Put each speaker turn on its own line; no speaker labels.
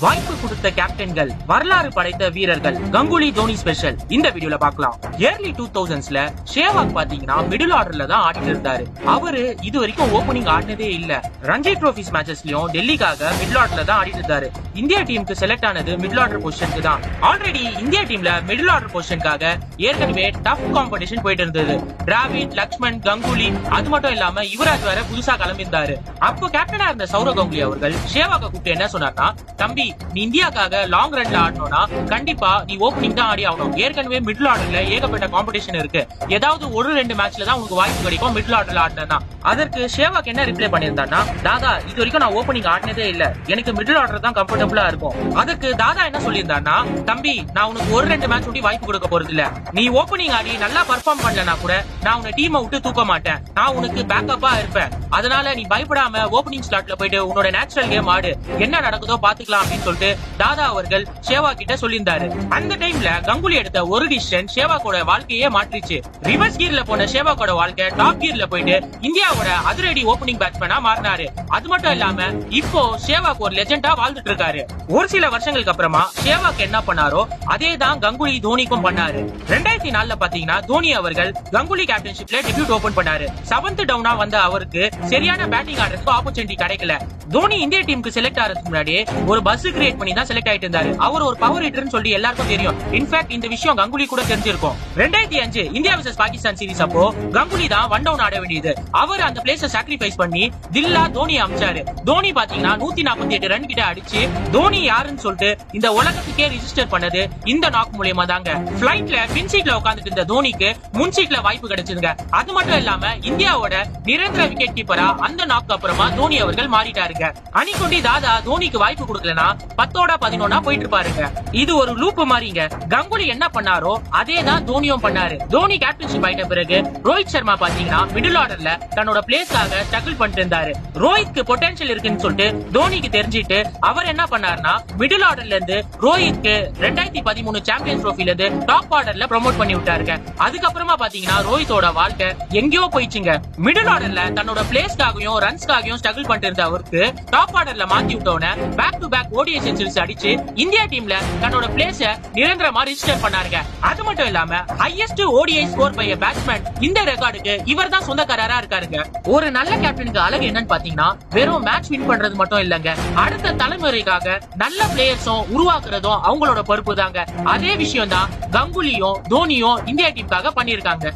வாய்ப்பு கொடுத்த கேப்டன்கள் வரலாறு படைத்த வீரர்கள் கங்குலி தோனி ஸ்பெஷல் இந்த வீடியோல பாக்கலாம் ஏர்லி டூ தௌசண்ட்ஸ்ல ஷேவாக் பாத்தீங்கன்னா மிடில் ஆர்டர்ல தான் ஆடிட்டு இருந்தாரு. அவரு இது வரைக்கும் ஓபனிங் ஆடினதே இல்ல. ரஞ்சி ட்ரோஃபிஸ் மேட்சஸ்லயும் டெல்லிக்காக மிடில் ஆர்டர்ல தான் ஆடிட்டு இருந்தாரு. இந்தியா டீமுக்கு செலக்ட் ஆனது மிடில் ஆர்டர் பொசிஷனுக்கு தான். ஆல்ரெடி இந்தியா டீம்ல மிடில் ஆர்டர் பொசிஷனுக்காக ஏற்கனவே டஃப் காம்படிஷன் போயிட்டு இருந்தது. டிராவிட் லக்ஷ்மண் கங்குலி அது மட்டும் இல்லாம யுவராஜ் வேற புதுசா கிளம்பியிருந்தாரு. அப்போ கேப்டனா இருந்த சௌரவ் கங்குலி அவர்கள் ஷேவாக கூப்பிட்டு என்ன சொன்னார்னா தம்பி நீ இந்தியாக்காக லாங் ரன்ல ஆடணும்னா கண்டிப்பா நீ ஓப்பனிங் தான் ஆடி ஆகணும். ஏற்கனவே மிடில் ஆர்டர்ல ஏகப்பட்ட காம்படிஷன் இருக்கு. ஏதாவது ஒரு ரெண்டு மேட்ச்ல தான் உங்களுக்கு வாய்ப்பு கிடைக்கும் மிடில் ஆர்டர்ல ஆடினா அதற்கு ஷேவாக் என்ன ரிப்ளை பண்ணியிருந்தான்னா தாதா இது வரைக்கும் நான் ஓப்பனிங் ஆடினதே இல்ல. எனக்கு மிடில் ஆர்டர் தான் கம்ஃபர்டபுளா இருக்கும். அதுக்கு தாதா என்ன சொல்லியிருந்தான்னா தம்பி நான் உனக்கு ஒரு ரெண்டு மேட்ச் ஒட்டி வாய்ப்பு கொடுக்க போறது இல்ல. நீ ஓப்பனிங் ஆடி நல்லா பர்ஃபார்ம் பண்ணலனா கூட நான் உன்னை டீமை விட்டு தூக்க மாட்டேன். நான் உனக்கு பேக்கப்பா இருப்பேன். அதனால நீ பயப்படாம ஓப்பனிங் ஸ்லாட்ல போயிட்டு உன்னோட நேச்சுரல் கேம் ஆடு. என்ன நடக்குதோ பாத்துக்கலாம் அப்படின்னு சொல்லிட்டு தாதா அவர்கள் ஷேவா கிட்ட சொல்லியிருந்தாரு. அந்த டைம்ல கங்குலி எடுத்த ஒரு டிசிஷன் ஷேவாக்கோட வாழ்க்கையே மாற்றிச்சு ரிவர்ஸ் கீர்ல போன ஷேவாக்கோட வாழ்க்கை டாப் கீர்ல போயிட்டு இந்தியாவோட அதிரடி ஓபனிங் பேட்ஸ்மேனா மாறினாரு. அது மட்டும் இல்லாம இப்போ ஷேவாக் ஒரு லெஜெண்டா வாழ்ந்துட்டு இருக்காரு. ஒரு சில வருஷங்களுக்கு அப்புறமா ஷேவாக் என்ன பண்ணாரோ அதே தான் கங்குலி தோனிக்கும் பண்ணாரு. ரெண்டாயிரத்தி நாலுல பாத்தீங்கன்னா தோனி அவர்கள் கங்குலி கேப்டன்ஷிப்ல டெபியூட் ஓபன் பண்ணாரு. செவன்த் டவுனா வந்த அவருக்கு சரியான பேட்டிங் ஆடுறதுக்கு ஆப்பர்ச்சுனிட்டி கிடைக்கல. தோனி இந்திய டீமுக்கு செலக்ட் ஆகிறதுக்கு முன்னாடியே ஒரு பஸ் கிரியேட் பண்ணி பண்ணி தான் செலக்ட் ஆயிட்டு இருந்தாரு. அவர் ஒரு பவர் ஹிட்டர்னு சொல்லி எல்லாருக்கும் தெரியும். இன்ஃபேக்ட் இந்த விஷயம் கங்குலி கூட தெரிஞ்சிருக்கும். ரெண்டாயிரத்தி அஞ்சு இந்தியா விசஸ் பாகிஸ்தான் சீரிஸ் அப்போ கங்குலி தான் ஒன் டவுன் ஆட வேண்டியது. அவர் அந்த பிளேஸ சாக்ரிஃபைஸ் பண்ணி தில்லா தோனி அமிச்சாரு. தோனி பாத்தீங்கன்னா நூத்தி நாற்பத்தி எட்டு ரன் கிட்ட அடிச்சு தோனி யாருன்னு சொல்லிட்டு இந்த உலகத்துக்கே ரிஜிஸ்டர் பண்ணது இந்த நாக் மூலியமா தாங்க. பிளைட்ல பின் சீட்ல உட்காந்துட்டு இருந்த தோனிக்கு முன் சீட்ல வாய்ப்பு கிடைச்சதுங்க. அது மட்டும் இல்லாம இந்தியாவோட நிரந்தர விக்கெட் கீப்பரா அந்த நாக்கு அப்புறமா தோனி அவர்கள் மாறிட்டாருங்க. அணிக்குண்டி தாதா தோனிக்கு வாய்ப்பு கொடுக்கலனா பத்தோட பதினொன்னா போயிட்டு இருப்பாருங்க இது ஒரு லூப் மாதிரிங்க கங்குலி என்ன பண்ணாரோ அதே தான் தோனியும் பண்ணாரு. தோனி கேப்டன்ஷிப் ஆயிட்ட பிறகு ரோஹித் சர்மா பாத்தீங்கன்னா மிடில் ஆர்டர்ல தன்னோட பிளேஸ்க்காக ஸ்ட்ரகிள் பண்ணிட்டு இருந்தாரு. ரோஹித்க்கு பொட்டன்ஷியல் இருக்குன்னு சொல்லிட்டு தோனிக்கு தெரிஞ்சிட்டு அவர் என்ன பண்ணாருன்னா மிடில் ஆர்டர்ல இருந்து ரோஹித்க்கு ரெண்டாயிரத்தி பதிமூணு சாம்பியன்ஸ் ட்ரோஃபில இருந்து டாப் ஆர்டர்ல ப்ரமோட் பண்ணி விட்டாருங்க. அதுக்கப்புறமா பாத்தீங்கன்னா ரோஹித்தோட வாழ்க்கை எங்கேயோ போயிடுச்சுங்க. மிடில் ஆர்டர்ல தன்னோட பிளேஸ்க்காகவும் ரன்ஸ்க்காகவும் ஸ்ட்ரகிள் பண்ணிட்டு இருந்த அவருக்கு டாப் ஆர்டர்ல மாத்தி விட்டோன்னு back to back ODI centuries அடிச்சு இந்தியா டீம்ல தன்னோட பிளேஸ நிரந்தரமா ரிஜிஸ்டர் பண்ணாருங்க. அது மட்டும் இல்லாம highest ODI score by batsman இந்த ரெக்கார்டுக்கு இவர் தான் சொந்தக்காரரா இருக்காருங்க. ஒரு நல்ல கேப்டனுக்கு அழகு என்னன்னு பாத்தீங்கன்னா வெறும் மேட்ச் வின் பண்றது மட்டும் இல்லங்க. அடுத்த தலைமுறைக்காக நல்ல பிளேயர்ஸும் உருவாக்குறதும் அவங்களோட பொறுப்பு தாங்க அதே விஷயம் தான் கங்குலியும் தோனியும் இந்தியா டீமுக்காக பண்ணிருக்காங்க